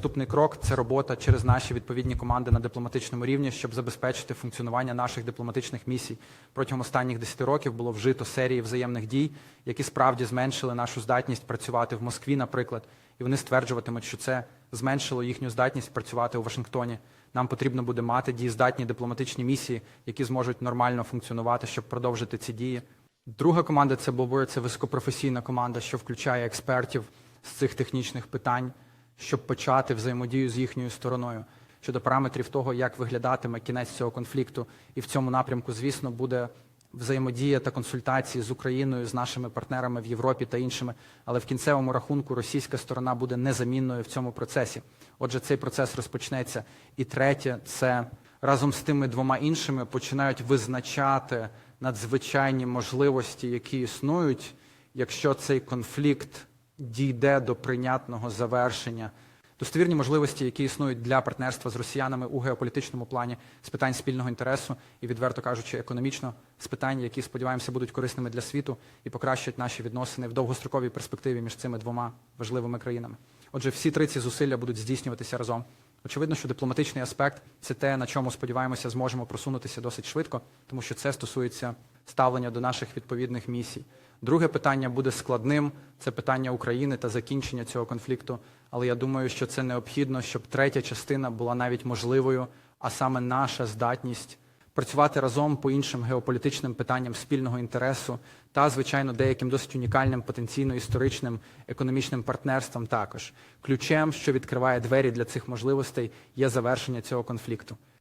Наступний крок це робота через наші відповідні команди на дипломатичному рівні, щоб забезпечити функціонування наших дипломатичних місій. Протягом останніх 10 років було вжито серії взаємних дій, які справді зменшили нашу здатність працювати в Москві, наприклад, і вони стверджуватимуть, що це зменшило їхню здатність працювати у Вашингтоні. Нам потрібно буде мати дієздатні дипломатичні місії, які зможуть нормально функціонувати, щоб продовжити ці дії. Друга команда це БОБОР, це високопрофесійна команда, що включає експертів з цих технічних питань, щоб почати взаємодію з їхньою стороною щодо параметрів того, як виглядатиме кінець цього конфлікту. І в цьому напрямку, звісно, буде взаємодія та консультації з Україною, з нашими партнерами в Європі та іншими. Але в кінцевому рахунку російська сторона буде незамінною в цьому процесі. Отже, цей процес розпочнеться. І третє, це разом з тими двома іншими починають визначати надзвичайні можливості, які існують, якщо цей конфлікт дійде до прийнятного завершення. Достовірні можливості, які існують для партнерства з росіянами у геополітичному плані з питань спільного інтересу і, відверто кажучи, економічно з питань, які сподіваємося будуть корисними для світу і покращать наші відносини в довгостроковій перспективі між цими двома важливими країнами. Отже, всі три ці зусилля будуть здійснюватися разом. Очевидно, що дипломатичний аспект це те, на чому сподіваємося, зможемо просунутися досить швидко, тому що це стосується ставлення до наших відповідних місій. Друге питання буде складним це питання України та закінчення цього конфлікту. Але я думаю, що це необхідно, щоб третя частина була навіть можливою, а саме наша здатність працювати разом по іншим геополітичним питанням спільного інтересу та, звичайно, деяким досить унікальним потенційно історичним економічним партнерством також. Ключем, що відкриває двері для цих можливостей, є завершення цього конфлікту.